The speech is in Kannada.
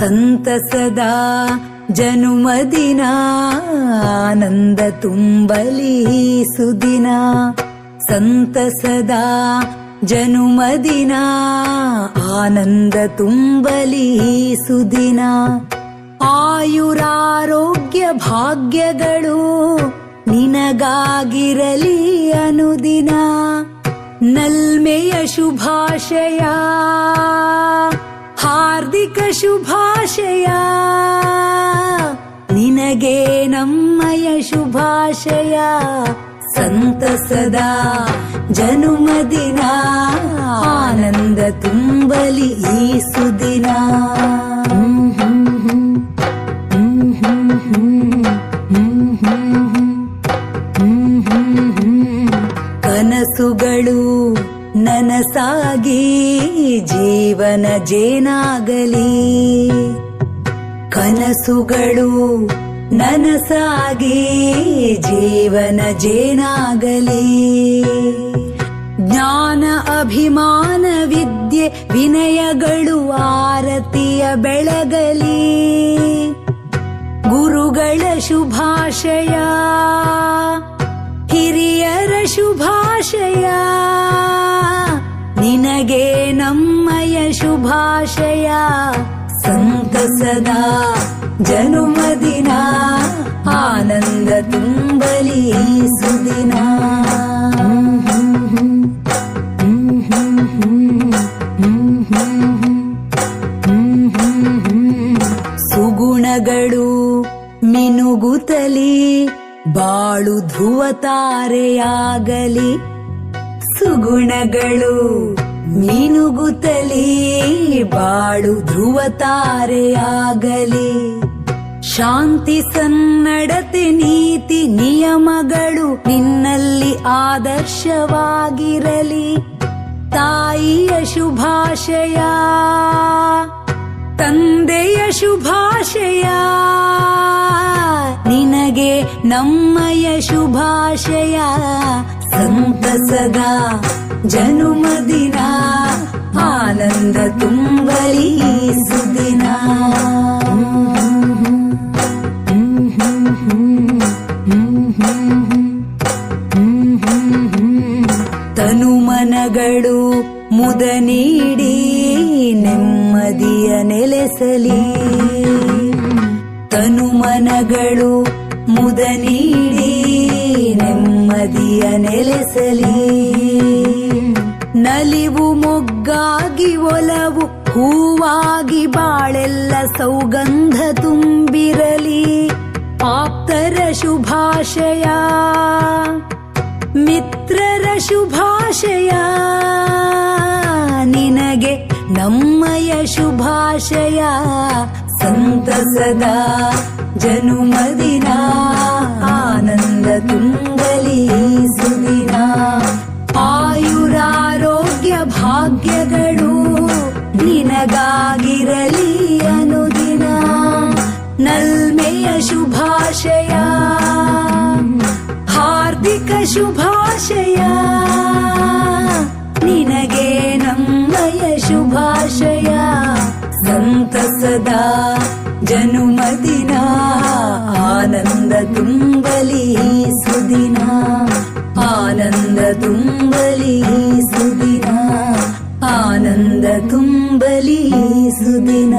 ಸಂತಸದ ಜನುಮದಿನ, ಆನಂದ ತುಂಬಲಿ ಸುದಿನ. ಸಂತಸದ ಜನುಮದಿನ, ಆನಂದ ತುಂಬಲಿ ಸುದಿನ. ಆಯುರಾರೋಗ್ಯ ಭಾಗ್ಯಗಳು ನಿನಗಾಗಿರಲಿ ಅನುದಿನ. ನಲ್ಮೆಯ ಶುಭಾಶಯ, ಹಾರ್ದಿಕ ಶುಭಾಶಯ ನಮ್ಮಯ ಶುಭಾಶಯ. ಸಂತಸದ ಜನುಮದಿನ. ಆನಂದ ತುಂಬಲಿ ಈ ಸುದಿನ. ಕನಸುಗಳು ನನಸಾಗಿ ಜೀವನ ಜೇನಾಗಲಿ. ಕನಸುಗಳು ನನಸಾಗಿ ಜೀವನ ಜೇನಾಗಲಿ. ಜ್ಞಾನ, ಅಭಿಮಾನ, ವಿದ್ಯೆ, ವಿನಯಗಳು ಆರತಿಯ ಬೆಳಗಲಿ. ಗುರುಗಳ ಶುಭಾಶಯ, ಹಿರಿಯರ ಶುಭಾಶಯ, ನಿನಗೆ ನಮ್ಮಯ ಶುಭಾಶಯ. ಸಂತಸದ ಜನುಮದಿನ ಆನಂದ ತುಂಬಲಿ ಸುದಿನ. ಸುಗುಣಗಳು ಮಿನುಗುತ್ತಲಿ ಬಾಳು ಧುವ ತಾರೆಯಾಗಲಿ ಸುಗುಣಗಳು ಮಿನುಗುತ್ತಲಿ ಬಾಳು ಧ್ರುವ ತಾರೆಯಾಗಲಿ ಶಾಂತಿ ಸನ್ನಡತೆ ನೀತಿ ನಿಯಮಗಳು ನಿನ್ನಲ್ಲಿ ಆದರ್ಶವಾಗಿರಲಿ. ತಾಯಿಯ ಶುಭಾಶಯ, ತಂದೆಯ ಶುಭಾಶಯ, ನಿನಗೆ ನಮ್ಮಯ ಶುಭಾಶಯ. ಸಂತಸದ ಜನುಮದಿನ, ಆನಂದ ತುಂಬಲಿ ಸುದಿನಾ. ತನುಮನಗಳು ಮುದ ನೀಡಿ ನೆಮ್ಮದಿಯ ನೆಲೆಸಲಿ. ತನುಮನಗಳು ಮುದ ನೀಡಿ ನೆಮ್ಮದಿಯ ನೆಲೆಸಲಿ. ನಲಿವು ಮೊಗ್ಗಾಗಿ ಒಲವು, ಹೂವಾಗಿ ಬಾಳೆಲ್ಲ ಸೌಗಂಧ ತುಂಬಿರಲಿ. ಆಪ್ತರ ಶುಭಾಶಯ ಮಿತ್ರರ ಶುಭಾಶಯ. ನಿನಗೆ ನಮ್ಮಯ ಶುಭಾಶಯ. ಸಂತಸದ ಜನುಮದಿನ, ಆನಂದ ತುಂಬಲಿ ಸುದಿನ. ಆಯುರಾರೋಗ್ಯ ಭಾಗ್ಯಗಳು ನಿನಗಾಗಿರಲಿ ಅನುದಿನ. ನಲ್ಮೆಯ ಶುಭಾಶಯ. ಶುಭಾಶಯ. ನಿನಗೆ ನಮ್ಮಯ ಶುಭಾಶಯ. ಸಂತಸದ ಜನುಮದಿನ. ಆನಂದ ತುಂಬಲಿ ಸುದಿನ. ಆನಂದ ತುಂಬಲಿ ಸುದಿನ. ಆನಂದ ತುಂಬಲಿ ಸುದಿನ.